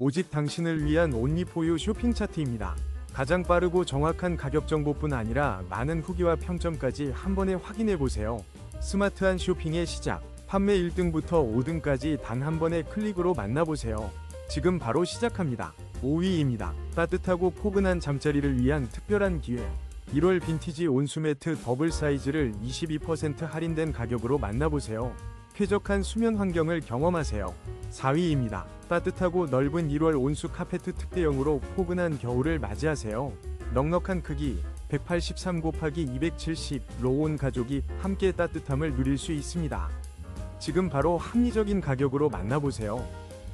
오직 당신을 위한 온리포유 쇼핑 차트입니다. 가장 빠르고 정확한 가격 정보뿐 아니라 많은 후기와 평점까지 한 번에 확인해 보세요. 스마트한 쇼핑의 시작. 판매 1등부터 5등까지 단 한 번의 클릭으로 만나보세요. 지금 바로 시작합니다. 5위입니다. 따뜻하고 포근한 잠자리를 위한 특별한 기회. 1월 빈티지 온수매트 더블 사이즈를 22% 할인된 가격으로 만나보세요. 쾌적한 수면 환경을 경험하세요. 4위입니다. 따뜻하고 넓은 1월 온수 카페트 특대형으로 포근한 겨울을 맞이하세요. 넉넉한 크기 183 곱하기 270 로온 가족이 함께 따뜻함을 누릴 수 있습니다. 지금 바로 합리적인 가격으로 만나보세요.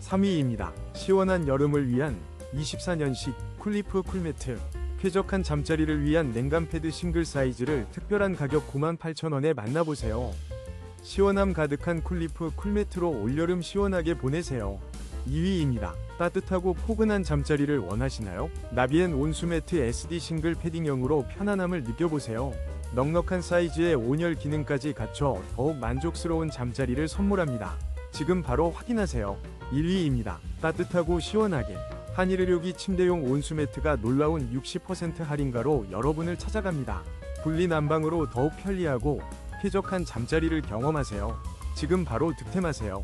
3위입니다. 시원한 여름을 위한 24년식 쿨리프 쿨매트 쾌적한 잠자리를 위한 냉감 패드 싱글 사이즈를 특별한 가격 98,000원에 만나보세요. 시원함 가득한 쿨리프 쿨매트로 올여름 시원하게 보내세요. 2위입니다. 따뜻하고 포근한 잠자리를 원하시나요? 나비엔 온수매트 SD 싱글 패딩형으로 편안함을 느껴보세요. 넉넉한 사이즈에 온열 기능까지 갖춰 더욱 만족스러운 잠자리를 선물합니다. 지금 바로 확인하세요. 1위입니다. 따뜻하고 시원하게 한일 의료기 침대용 온수매트가 놀라운 60% 할인가로 여러분을 찾아갑니다. 분리 난방으로 더욱 편리하고 쾌적한 잠자리를 경험하세요. 지금 바로 득템하세요.